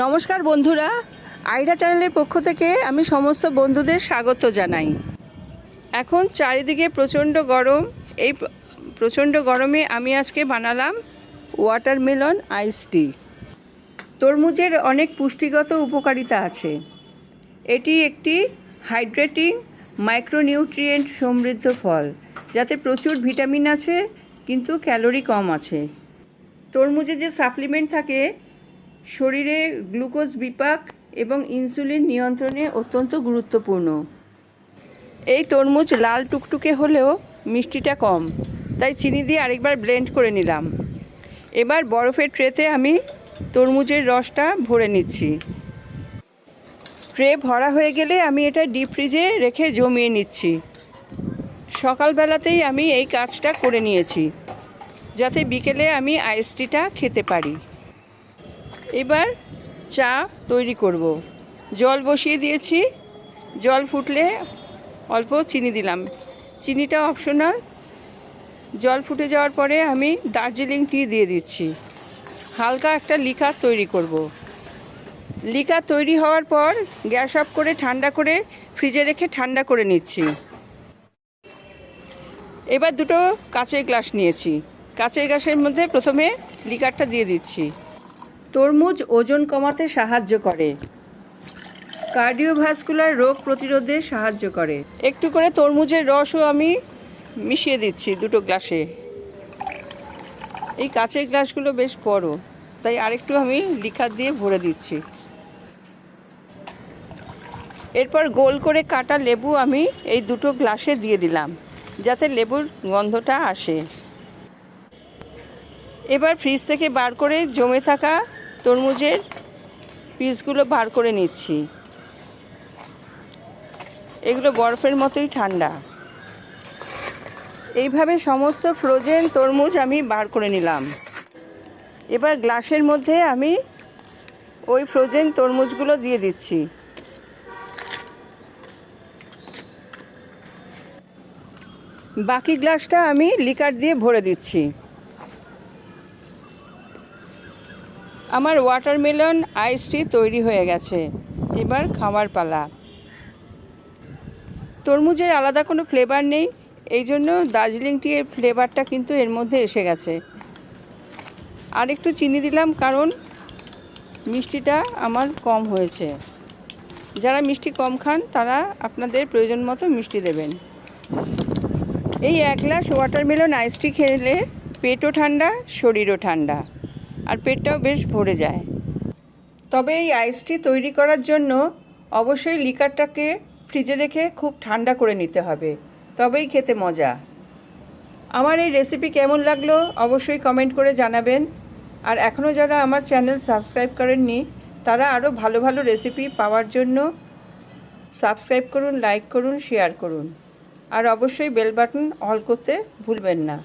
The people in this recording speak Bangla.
নমস্কার বন্ধুরা আইরা চ্যানেলের পক্ষ থেকে আমি সমস্ত বন্ধুদের স্বাগত জানাই। এখন চারিদিকে প্রচণ্ড গরম, এই প্রচণ্ড গরমে আমি আজকে বানালাম ওয়াটারমেলন আইস টি তরমুজের অনেক পুষ্টিগত উপকারিতা আছে। এটি একটি হাইড্রেটিং মাইক্রোনিউট্রিয়েন্ট সমৃদ্ধ ফল, যাতে প্রচুর ভিটামিন আছে, কিন্তু ক্যালোরি কম আছে। তরমুজে যে সাপ্লিমেন্ট থাকে শরীরে গ্লুকোজ বিপাক এবং ইনসুলিন নিয়ন্ত্রণে অত্যন্ত গুরুত্বপূর্ণ। এই তরমুজ লাল টুকটুকে হলেও মিষ্টিটা কম, তাই চিনি দিয়ে আরেকবার ব্লেন্ড করে নিলাম। এবার বরফের ট্রেতে আমি তরমুজের রসটা ভরে নিচ্ছি। ট্রে ভরা হয়ে গেলে আমি এটা ডিপ ফ্রিজে রেখে জমিয়ে নিচ্ছি। সকালবেলাতেই আমি এই কাজটা করে নিয়েছি, যাতে বিকেলে আমি আইস টিটা খেতে পারি। এবার চা তৈরি করব। জল বসিয়ে দিয়েছি। জল ফুটলে অল্প চিনি দিলাম। চিনিটা অপশনাল জল ফুটে যাওয়ার পরে আমি দার্জিলিং টি দিয়ে দিচ্ছি। হালকা একটা লিকার তৈরি করব। লিকার তৈরি হওয়ার পর গ্যাস অফ করে ঠান্ডা করে ফ্রিজে রেখে ঠান্ডা করে নিচ্ছি। এবার দুটো কাঁচের গ্লাস নিয়েছি। কাঁচের গ্লাসের মধ্যে প্রথমে লিকারটা দিয়ে দিচ্ছি। তরমুজ ওজন কমাতে সাহায্য করে। কার্ডিওভাস্কুলার রোগ প্রতিরোধে সাহায্য করে। একটু করে তরমুজের রসও আমি মিশিয়ে দিচ্ছি দুটো গ্লাসে। এই কাঁচের গ্লাসগুলো বেশ বড়, তাই আরেকটু আমি লিখার দিয়ে ভরে দিচ্ছি। এরপর গোল করে কাটা লেবু আমি এই দুটো গ্লাসে দিয়ে দিলাম, যাতে লেবুর গন্ধটা আসে। এবার ফ্রিজ থেকে বার করে জমে থাকা তরমুজের পিসগুলো বার করে নিচ্ছি। এগুলো বরফের মতোই ঠান্ডা। এইভাবে সমস্ত ফ্রোজেন তরমুজ আমি বার করে নিলাম। এবার গ্লাসের মধ্যে আমি ওই ফ্রোজেন তরমুজগুলো দিয়ে দিচ্ছি। বাকি গ্লাসটা আমি লিকার দিয়ে ভরে দিচ্ছি। আমার ওয়াটারমেলন আইসটি তৈরি হয়ে গেছে। এবার খাওয়ার পালা। তরমুজের আলাদা কোনো ফ্লেভার নেই এই জন্য দার্জিলিং টি এর ফ্লেভারটা কিন্তু এর মধ্যে এসে গেছে। আর একটু চিনি দিলাম কারণ মিষ্টিটা আমার কম হয়েছে। যারা মিষ্টি কম খান, তারা আপনাদের প্রয়োজন মতো মিষ্টি দেবেন। এই এক গ্লাস ওয়াটারমেলন আইসটি খেলে পেটও ঠান্ডা, শরীরও ঠান্ডা। আর পেটটাও বেশ ভরে যায়। তবে এই আইসটি তৈরি করার জন্য অবশ্যই লিকারটাকে ফ্রিজে রেখে খুব ঠান্ডা করে নিতে হবে। তবেই খেতে মজা। আমার এই রেসিপি কেমন লাগল অবশ্যই কমেন্ট করে জানাবেন। আর এখনও যারা আমার চ্যানেল সাবস্ক্রাইব করেননি, তারা আরও ভালো ভালো রেসিপি পাওয়ার জন্য সাবস্ক্রাইব করুন, লাইক করুন, শেয়ার করুন। আর অবশ্যই বেল বাটন অল করতে ভুলবেন না।